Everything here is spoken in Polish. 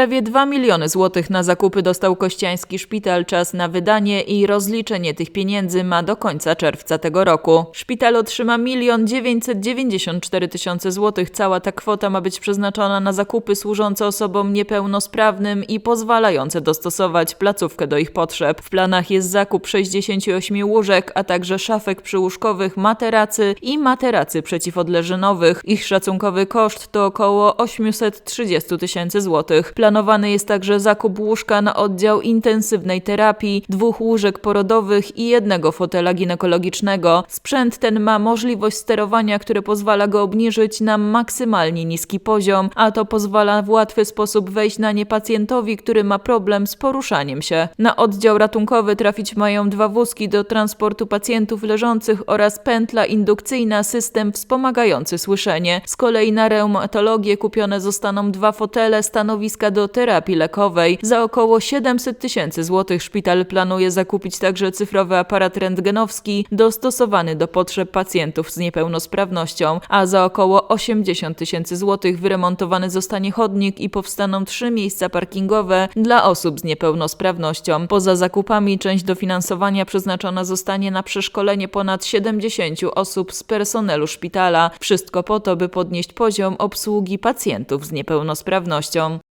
Prawie 2 miliony złotych na zakupy dostał Kościański Szpital. Czas na wydanie i rozliczenie tych pieniędzy ma do końca czerwca tego roku. Szpital otrzyma 1 994 tysiące złotych. Cała ta kwota ma być przeznaczona na zakupy służące osobom niepełnosprawnym i pozwalające dostosować placówkę do ich potrzeb. W planach jest zakup 68 łóżek, a także szafek przyłóżkowych, materacy i materacy przeciwodleżynowych. Ich szacunkowy koszt to około 830 tysięcy złotych. Planowany jest także zakup łóżka na oddział intensywnej terapii, dwóch łóżek porodowych i jednego fotela ginekologicznego. Sprzęt ten ma możliwość sterowania, które pozwala go obniżyć na maksymalnie niski poziom, a to pozwala w łatwy sposób wejść na nie pacjentowi, który ma problem z poruszaniem się. Na oddział ratunkowy trafić mają dwa wózki do transportu pacjentów leżących oraz pętla indukcyjna, system wspomagający słyszenie. Z kolei na reumatologię kupione zostaną dwa fotele, stanowiska do terapii lekowej. Za około 700 tysięcy złotych szpital planuje zakupić także cyfrowy aparat rentgenowski dostosowany do potrzeb pacjentów z niepełnosprawnością, a za około 80 tysięcy złotych wyremontowany zostanie chodnik i powstaną trzy miejsca parkingowe dla osób z niepełnosprawnością. Poza zakupami część dofinansowania przeznaczona zostanie na przeszkolenie ponad 70 osób z personelu szpitala. Wszystko po to, by podnieść poziom obsługi pacjentów z niepełnosprawnością.